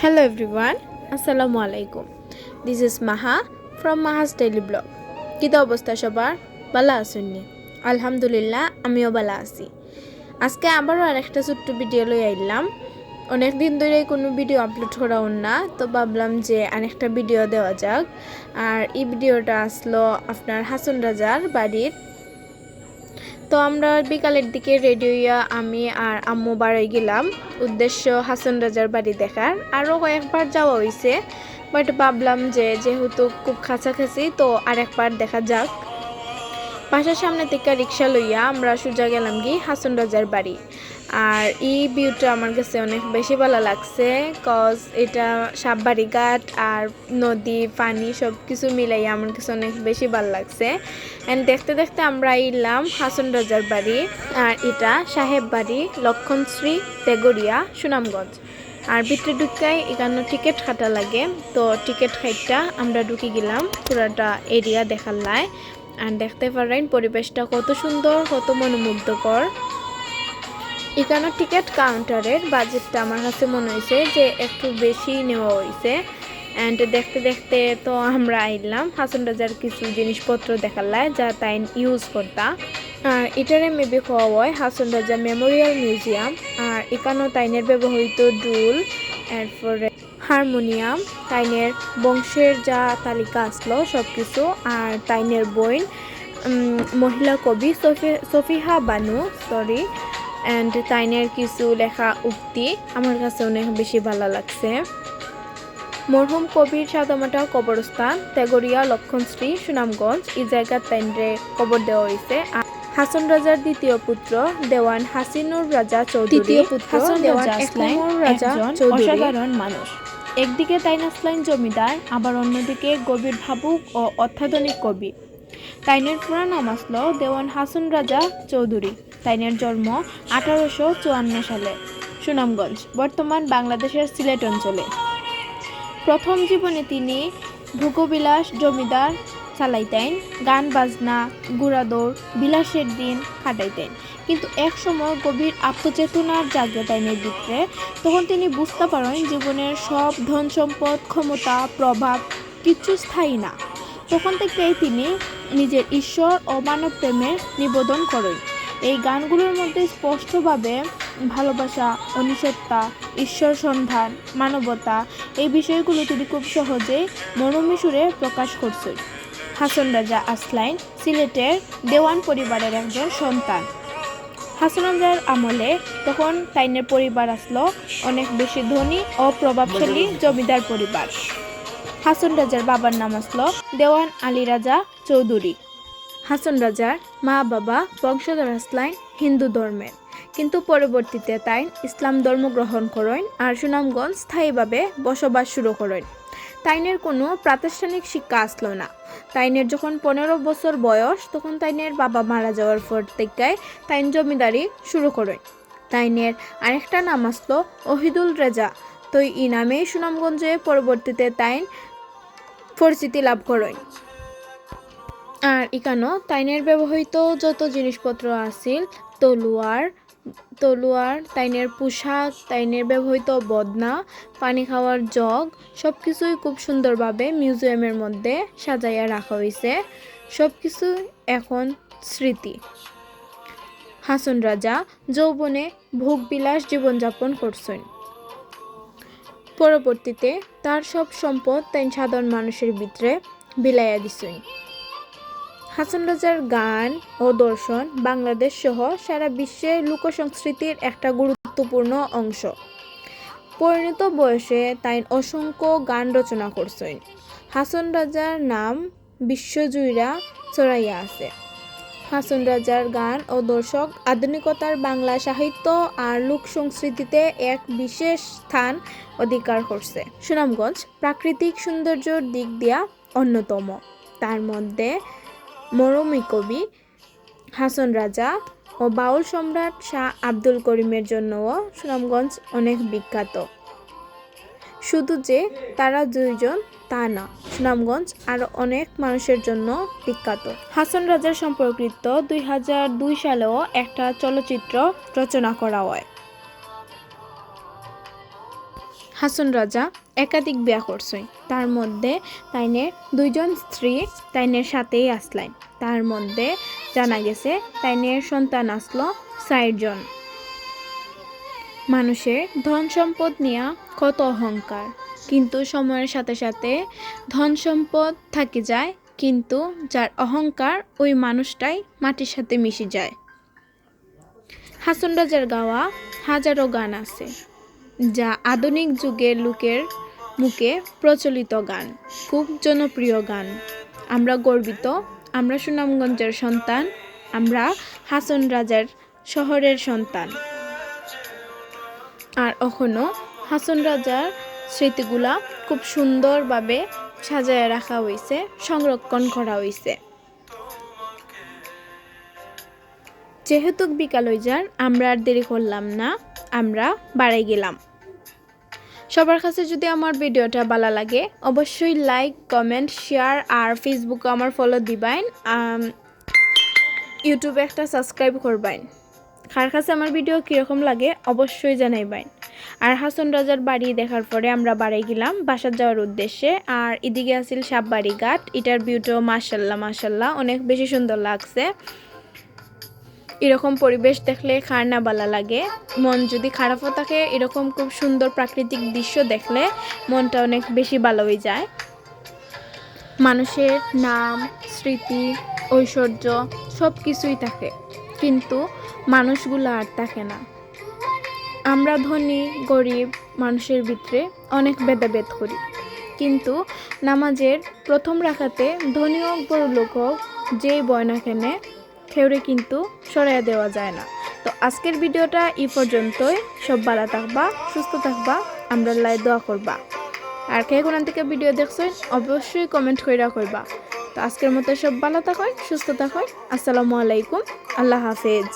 Hello everyone, আসসালামু আলাইকুম this is Maha from Maha's daily blog কী তো অবস্থা সবার? ভালো আসুননি আলহামদুলিল্লাহ আমিও ভালো আছি। আজকে আবারও আরেকটা ছোট্ট ভিডিও লই আইলাম। অনেক দিন ধরে কোনো ভিডিও আপলোড করা না তো ভাবলাম যে আরেকটা ভিডিও দেওয়া যাক। আর এই ভিডিওটা আসলো আপনার হাসন রাজার বাড়ির তো আমরা বিকালের দিকে রেডি হইয়া আমি আর আম্মু বাড়ি গেলাম। উদ্দেশ্য হাসন রাজার বাড়ি দেখার। আরও কয়েকবার যাওয়া হয়েছে বাট ভাবলাম যে যেহেতু খুব কাছাকাছি তো আর একবার দেখা যাক। বাসার সামনে থেকে রিক্সা লইয়া আমরা সোজা গেলাম গিয়ে হাসন রাজার বাড়ি। আর এই ভিউটা আমার কাছে অনেক বেশি ভালো লাগছে কজ এটা সাববাড়ি ঘাট আর নদী, পানি সব কিছু মিলাইয়া আমার কাছে অনেক বেশি ভালো লাগছে। অ্যান্ড দেখতে দেখতে আমরা এলাম হাসন রাজার বাড়ি, আর এটা সাহেব বাড়ি, লক্ষণশ্রী তেগরিয়া সুনামগঞ্জ। আর ভিতরে ঢুকাই এখানে টিকিট কাটা লাগে, তো টিকিট খাইটা আমরা ঢুকে গেলাম পুরাটা এরিয়া দেখার লাই। আর দেখতে পারেন পরিবেশটা কত সুন্দর, কত মনোমুগ্ধকর। এখানে টিকিট কাউন্টারের বাজেটটা আমার কাছে মনে হয়েছে যে একটু বেশি নেওয়া হয়েছে। অ্যান্ড দেখতে দেখতে তো আমরা আইলাম। হাসন রাজার কিছু জিনিসপত্র দেখালায় যা তাই ইউজ করতা। আর এটারে মেবি খাওয়া হয় হাসন রাজা মেমোরিয়াল মিউজিয়াম আর এখানেও তাইনের ব্যবহৃত ডুল, এরপরে হারমোনিয়াম, তাইনের বংশের যা তালিকা আসলো সব কিছু আর তাইনের বইন মহিলা কবি সফি, সফিহা বানু সরি অ্যান্ড তাইনের কিছু লেখা উক্তি আমার কাছে অনেক বেশি ভালো লাগছে। মরহুম কবির সাদামাটা কবরস্থান তেগরিয়া লক্ষণশ্রী সুনামগঞ্জ এই জায়গার তাইনরে কবর দেওয়া হয়েছে হাসন রাজার দ্বিতীয় পুত্র দেওয়ান হাসিনুর রাজা চৌধুরী। পুত্র হাসন দেওয়ান রাজা অসাধারণ মানুষ। একদিকে তাইন আসলাইন জমিদার আবার অন্যদিকে গভীর ভাবুক ও অত্যাধুনিক কবি। তাইনের পুরা নাম আসলো দেওয়ান হাসন রাজা চৌধুরী। তাইনের জন্ম আঠারোশো চুয়ান্ন সালে, সুনামগঞ্জ, বর্তমান বাংলাদেশের সিলেট অঞ্চলে। প্রথম জীবনে তিনি ভূগবিলাস জমিদার চালাইতেন, গান বাজনা, গুড়াদৌড়, বিলাসের দিন কাটাইতেন। কিন্তু এক সময় গভীর আত্মচেতনার জাগ্রতাইনের ভিতরে, তখন তিনি বুঝতে পারেন জীবনের সব ধন সম্পদ ক্ষমতা, প্রভাব কিচ্ছু স্থায়ী না। তখন থেকেই তিনি নিজের ঈশ্বর ও মানব প্রেমের নিবেদন করেন। এই গানগুলোর মধ্যে স্পষ্টভাবে ভালোবাসা, অনিষেধতা, ঈশ্বর সন্ধান, মানবতা এই বিষয়গুলো তিনি খুব সহজেই সুরে প্রকাশ করছেন হাসন রাজা আসলাইন, সিলেটের দেওয়ান পরিবারের একজন সন্তান। হাসন রাজার আমলে তখন তাইনের পরিবার আসলো, অনেক বেশি ধনী ও প্রভাবশালী জমিদার পরিবার। হাসন রাজার বাবার নাম আসলো দেওয়ান আলী রাজা চৌধুরী। হাসন রাজার মা বাবা বংশধর আসলাইন হিন্দু ধর্মের। কিন্তু পরবর্তীতে তাই ইসলাম ধর্ম গ্রহণ করেন আর সুনামগঞ্জ স্থায়ীভাবে বসবাস শুরু করেন। তাইনের কোনো প্রাতিষ্ঠানিক শিক্ষা আসলো না। তাইনের যখন পনেরো বছর বয়স, তখন তাইনের বাবা মারা যাওয়ার পর থেকে তাইন জমিদারি শুরু করেন। তাইনের আরেকটা নাম আসলো ওহিদুল রেজা। তো এই নামেই সুনামগঞ্জে পরবর্তীতে তাইন পরিচিতি লাভ করেন। আর এখানেও তাইনের ব্যবহৃত যত জিনিসপত্র আছিল, তলোয়ার তলোয়ার, তাইনের পোশাক, তাইনের ব্যবহৃত বদনা, পানি খাওয়ার জগ সব কিছুই খুব সুন্দরভাবে মিউজিয়ামের মধ্যে সাজাইয়া রাখা হয়েছে সব কিছু এখন স্মৃতি। হাসন রাজা যৌবনে ভোগবিলাস জীবনযাপন করছেন। পরবর্তীতে তার সব সম্পদ তাই সাধারণ মানুষের ভিতরে বিলাইয়া দিছেন। হাসান রাজার গান ও দর্শন বাংলাদেশ সহ সারা বিশ্বের লোকসংস্কৃতির একটা গুরুত্বপূর্ণ অংশ। পরিণত বয়সে তাই অসংখ্য গান রচনা করছেন। হাসন রাজার নাম বিশ্বজুইরা ছড়াইয়া আছে। হাসন রাজার গান ও দর্শক আধুনিকতার বাংলা সাহিত্য আর লোক সংস্কৃতিতে এক বিশেষ স্থান অধিকার করছে। সুনামগঞ্জ প্রাকৃতিক সৌন্দর্যর দিক দিয়া অন্যতম। তার মধ্যে মরমী কবি হাসন রাজা ও বাউল সম্রাট শাহ আব্দুল করিমের জন্যও সুনামগঞ্জ অনেক বিখ্যাত। শুধু যে তারা দুইজন তা না, সুনামগঞ্জ আরও অনেক মানুষের জন্য বিখ্যাত। হাসন রাজার সম্পর্কিত দুই হাজার দুই সালেও একটা চলচ্চিত্র রচনা করা হয়। হাসন রাজা একাধিক বিয়া করছে তার মধ্যে তাইনের দুইজন স্ত্রী তাইনের সাথেই আসলেন তার মধ্যে জানা গেছে তাইনের সন্তান আসলো চারজন। মানুষের ধন সম্পদ নিয়ে কত অহংকার। কিন্তু সময়ের সাথে সাথে ধন সম্পদ থাকি যায়, কিন্তু যার অহংকার ওই মানুষটাই মাটির সাথে মিশে যায়। হাসন রাজার গাওয়া হাজারো গান আছে, যা আধুনিক যুগের লোকের মুখে প্রচলিত গান, খুব জনপ্রিয় গান। আমরা গর্বিত, আমরা সুনামগঞ্জের সন্তান, আমরা হাসন রাজার শহরের সন্তান। আর এখনও হাসন রাজার স্মৃতিগুলা খুব সুন্দরভাবে সাজায় রাখা হয়েছে সংরক্ষণ করা হয়েছে যেহেতু বিকাল হয়ে আমরা আর দেরি করলাম না, আমরা বাড়াই গেলাম। সবার কাছে যদি আমার ভিডিওটা ভালো লাগে, অবশ্যই লাইক কমেন্ট শেয়ার আর ফেসবুকে আমার ফলো দিবেন। ইউটিউবে একটা সাবস্ক্রাইব করবেন। কার কাছে আমার ভিডিও কীরকম লাগে, অবশ্যই জানাইবেন। আর হাসন রাজার বাড়ি দেখার পরে আমরা বাড়ি গেলাম, বাসার যাওয়ার উদ্দেশ্যে। আর এদিকে আছিল সাববাড়ি ঘাট, এটার ভিউটাও মাসাল্লাহ মাসাল্লাহ অনেক বেশি সুন্দর লাগছে। এরকম পরিবেশ দেখলে খার না ভালো লাগে। মন যদি খারাপও থাকে, এরকম খুব সুন্দর প্রাকৃতিক দৃশ্য দেখলে মনটা অনেক বেশি ভালো হয়ে যায়। মানুষের নাম, স্মৃতি, ঐশ্বর্য সব কিছুই থাকে, কিন্তু মানুষগুলো আর থাকে না। আমরা ধনী, গরিব মানুষের ভিতরে অনেক ভেদাভেদ করি, কিন্তু নামাজের প্রথম রাখাতে ধনী হোক বড় লোক হোক যেই বয় না কেনে খেউরে কিন্তু সরাইয়া দেওয়া যায় না। তো আজকের ভিডিওটা এই পর্যন্তই। সব ভালো থাকবা, সুস্থ থাকবা, আমরা লাই দোয়া করবা। আর কে কোন থেকে ভিডিও দেখছেন, অবশ্যই কমেন্ট করে করবা তো আজকের মতো সব ভালো থাকো, সুস্থ থাকো। আসসালামু আলাইকুম, আল্লাহ হাফেজ।